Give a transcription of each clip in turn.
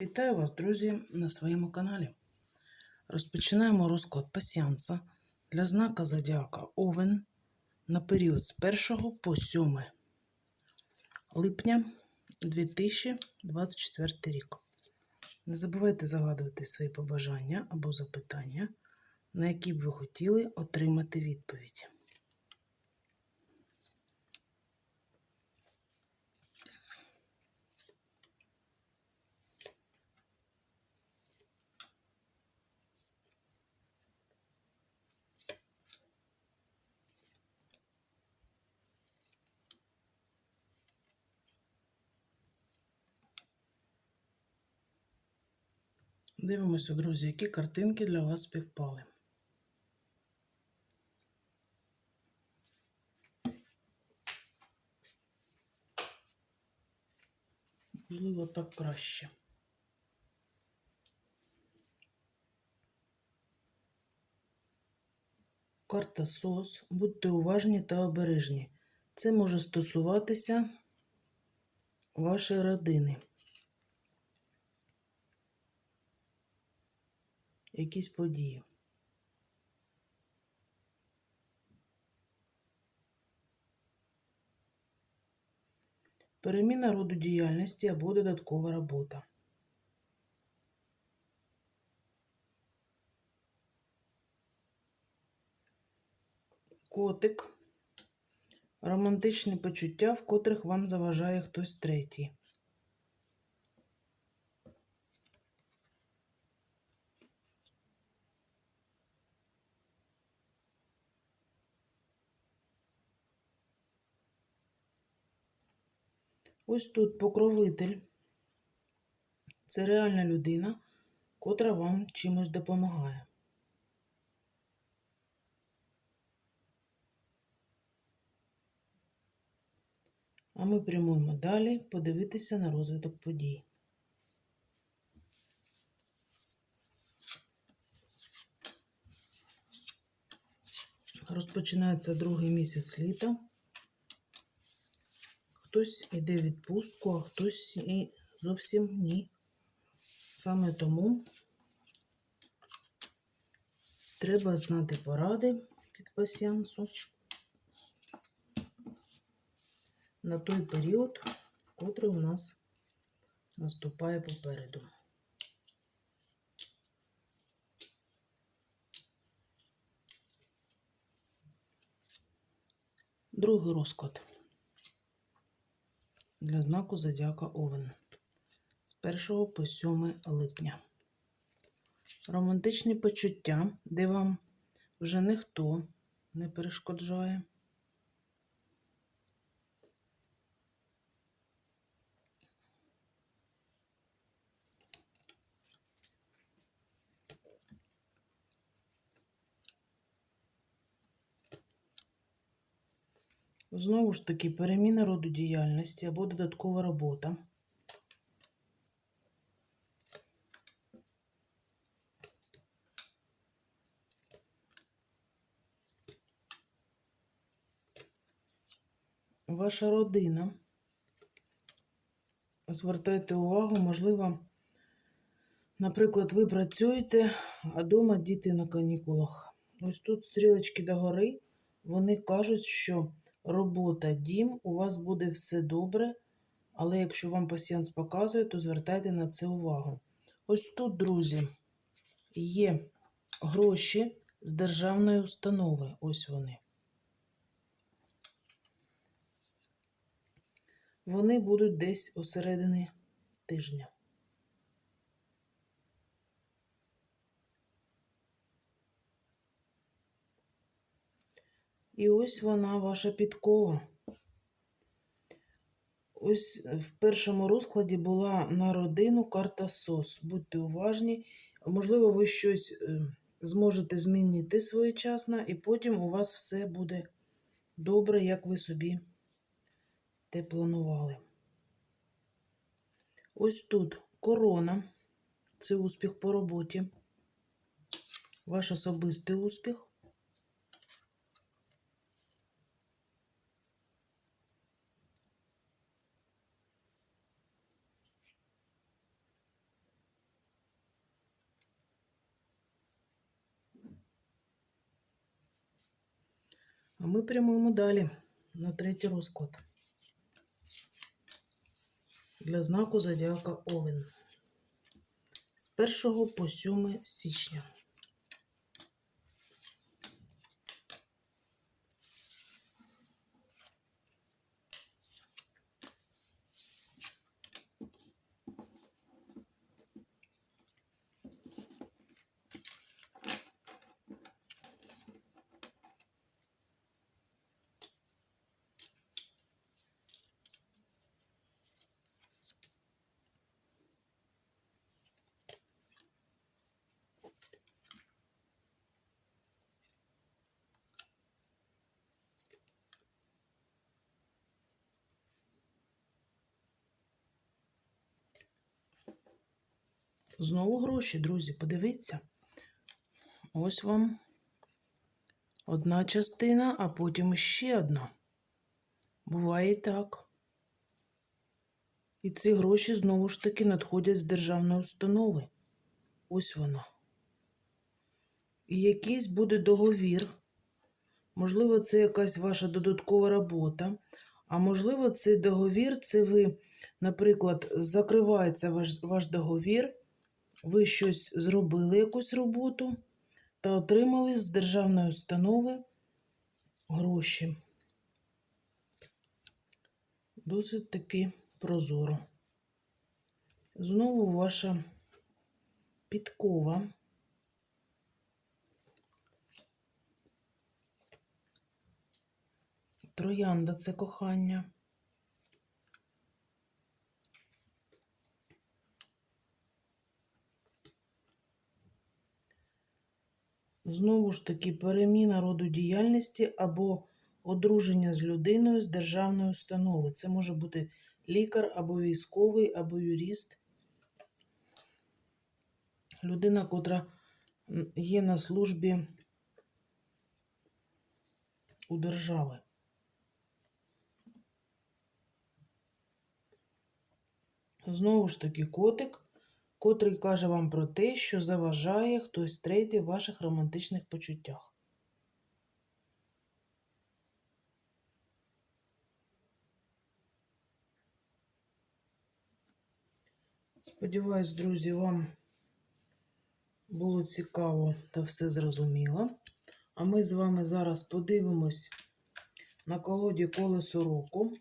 Вітаю вас, друзі, на своєму каналі. Розпочинаємо розклад пасіанса для знака Зодіака Овен на період з 1 по 7 липня 2024 рік. Не забувайте загадувати свої побажання або запитання, на які б ви хотіли отримати відповідь. Дивимося, друзі, які картинки для вас співпали. Можливо, так краще. Карта СОС. Будьте уважні та обережні. Це може стосуватися вашої родини. Якісь події. Переміна роду діяльності або додаткова робота. Котик. Романтичні почуття, в котрих вам заважає хтось третій. Ось тут покровитель. Це реальна людина, котра вам чимось допомагає. А ми прямуємо далі подивитися на розвиток подій. Розпочинається другий місяць літа. Хтось йде в відпустку, а хтось і зовсім ні. Саме тому треба знати поради від пасіансу на той період, котрий у нас наступає попереду. Другий розклад для знаку Зодіака Овен з 1 по 7 липня. Романтичні почуття, де вам вже ніхто не перешкоджає. Знову ж таки, переміна роду діяльності або додаткова робота. Ваша родина. Звертайте увагу, можливо, наприклад, ви працюєте, а вдома діти на канікулах. Ось тут стрілочки догори, вони кажуть, що робота, дім, у вас буде все добре, але якщо вам пасіянс показує, то звертайте на це увагу. Ось тут, друзі, є гроші з державної установи. Ось вони. Вони будуть десь осередині тижня. І ось вона, ваша підкова. Ось в першому розкладі була на родину карта СОС. Будьте уважні. Можливо, ви щось е, зможете змінити своєчасно, і потім у вас все буде добре, як ви собі те планували. Ось тут корона. Це успіх по роботі. Ваш особистий успіх. А ми прямуємо далі на третій розклад. Для знаку Зодіака Овен. З 1 по 7 січня. Знову гроші, друзі, подивіться. Ось вам одна частина, а потім ще одна. Буває і так. І ці гроші знову ж таки надходять з державної установи. Ось вона. І якийсь буде договір. Можливо, це якась ваша додаткова робота. А можливо, цей договір це ви, наприклад, закривається ваш, ваш договір, ви щось зробили, якусь роботу, та отримали з державної установи гроші. Досить таки прозоро. Знову ваша підкова. Троянда це кохання. Знову ж таки, переміна роду діяльності або одруження з людиною з державної установи. Це може бути лікар або військовий, або юрист. Людина, котра є на службі у держави. Знову ж таки, котик, котрий каже вам про те, що заважає хтось третій в ваших романтичних почуттях. Сподіваюсь, друзі, вам було цікаво та все зрозуміло. А ми з вами зараз подивимось на колоді колесо року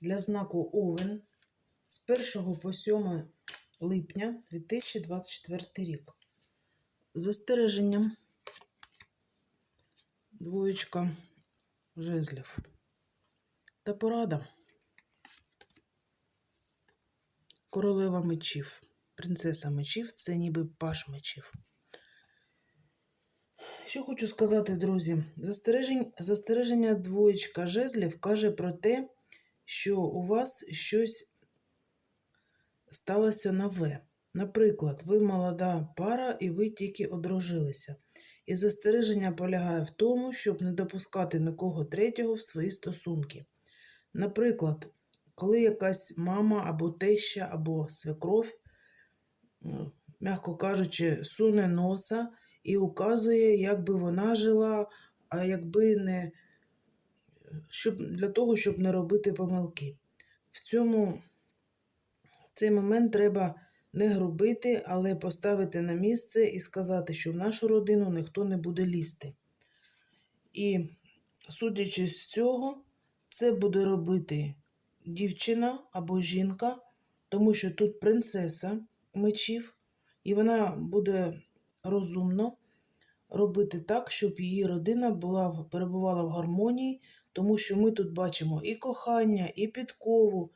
для знаку Овен з 1 по 7 липня 2024 рік. Застереженням двоєчка жезлів та порада. Королева мечів, принцеса мечів це ніби паш мечів. Що хочу сказати, друзі, застережень, застереження двоєчка жезлів каже про те, що у вас щось сталося нове. Наприклад, ви молода пара і ви тільки одружилися. І застереження полягає в тому, щоб не допускати нікого третього в свої стосунки. Наприклад, коли якась мама або теща, або свекров, м'яко кажучи, суне носа і указує, як би вона жила, а якби не щоб, для того, щоб не робити помилки. В цьому цей момент треба не грубити, але поставити на місце і сказати, що в нашу родину ніхто не буде лізти. І, судячи з цього, це буде робити дівчина або жінка, тому що тут принцеса мечів, і вона буде розумно робити так, щоб її родина була, перебувала в гармонії, тому що ми тут бачимо і кохання, і підкову,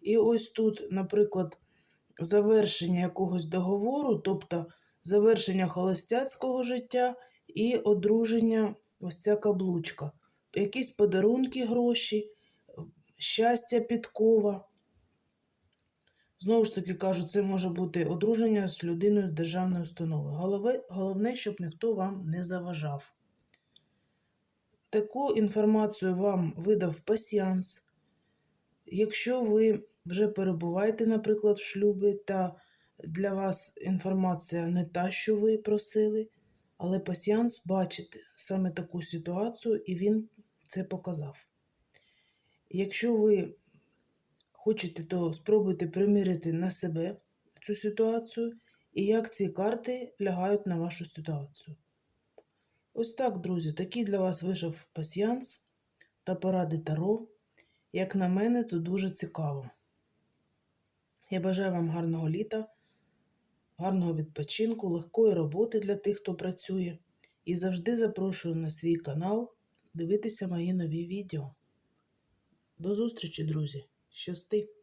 і ось тут, наприклад, завершення якогось договору, тобто завершення холостяцького життя і одруження, ось ця каблучка, якісь подарунки, гроші, щастя, підкова. Знову ж таки кажу, це може бути одруження з людиною з державної установи. Головне, щоб ніхто вам не заважав. Таку інформацію вам видав пасіанс. Якщо ви вже перебуваєте, наприклад, в шлюбі, та для вас інформація не та, що ви просили, але пасіанс бачить саме таку ситуацію, і він це показав. Якщо ви хочете, то спробуйте приміряти на себе цю ситуацію і як ці карти лягають на вашу ситуацію. Ось так, друзі, такий для вас вийшов пасьянс та поради Таро. Як на мене, це дуже цікаво. Я бажаю вам гарного літа, гарного відпочинку, легкої роботи для тих, хто працює. І завжди запрошую на свій канал дивитися мої нові відео. До зустрічі, друзі! Щасти!